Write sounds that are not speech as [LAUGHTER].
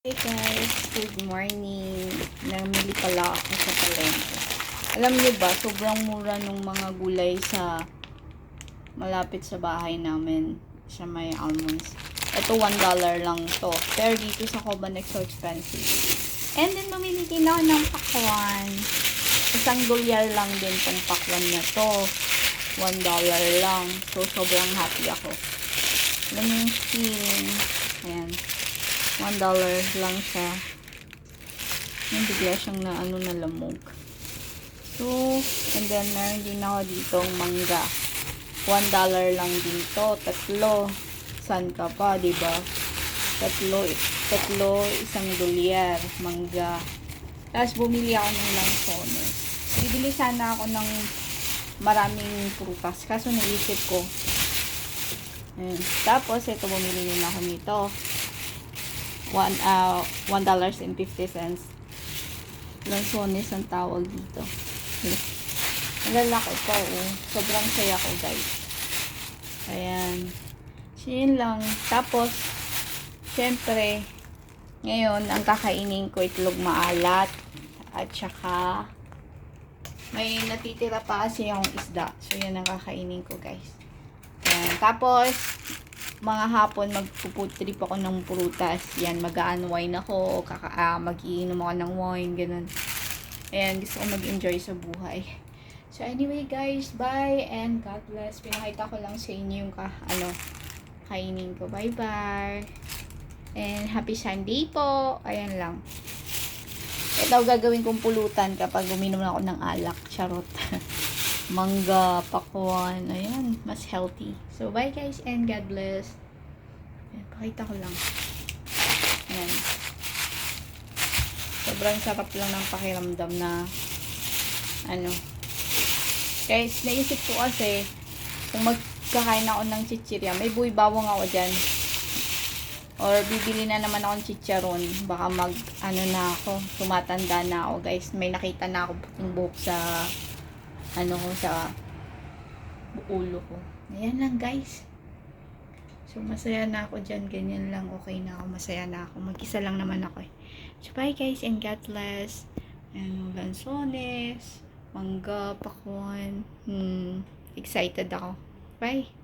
Hey guys, good morning. Namili pala ako sa palengke. Alam niyo ba, sobrang mura ng mga gulay sa malapit sa bahay namin sa may almonds. Ito, $1 lang to. Pero dito sa Cobanex, so expensive. And then, mamili din ako ng pakwan. Isang dolyar lang din tong pakwan na to. $1 lang. So, sobrang happy ako. Alam niyo yung feeling. Ayan. $1 lang siya. Yung bigla siyang na ano na lamog. So, and then meron din ako ditong mangga. $1 lang din to. Tatlo. San ka pa, ba? Tatlo, tatlo, isang dolyar, mangga. Tapos bumili ako ng lansones. Bibili sana ako ng maraming prutas. Kaso naisip ko, Ayan. Tapos, ito bumili din ako nito. One, uh, one dollars and fifty cents. Lansones ang tawag dito. Ang lalaki po, oh. Sobrang saya ko, guys. Ayan. Yun lang. Tapos, syempre, ngayon, ang kakainin ko itlog maalat. At saka, may natitira pa kasi yung isda. So, yan ang kakainin ko, guys. Ayan. Tapos, mga hapon magpuputrip ako ng prutas. Yan, mag-unwind ako, kaka ah, mag-iinom ako ng wine, ganun. Ayan, gusto ko mag-enjoy sa buhay. So anyway guys, bye and God bless. Pinakita ko lang sa inyo yung ka, ano, kainin ko. Bye bye. And happy Sunday po. Ayan lang. Ito gagawin kong pulutan kapag uminom ako ng alak. Charot. [LAUGHS] mangga, pakwan, ayan, mas healthy. So, bye guys and God bless. Ayan, pakita ko lang. Ayan. Sobrang sarap lang ng pakiramdam na ano. Guys, naisip ko kasi kung magkakain ako ng chichirya, may buhay bawang ako dyan. Or bibili na naman akong chicharon. Baka mag, ano na ako, tumatanda na ako guys. May nakita na ako puting buhok sa ano ko sa ulo ko. Ayan lang guys. So masaya na ako dyan. Ganyan lang. Okay na ako. Masaya na ako. Mag-isa lang naman ako eh. So bye guys and God bless. Ano, lansones, mangga, pakwan. Hmm, excited ako. Bye.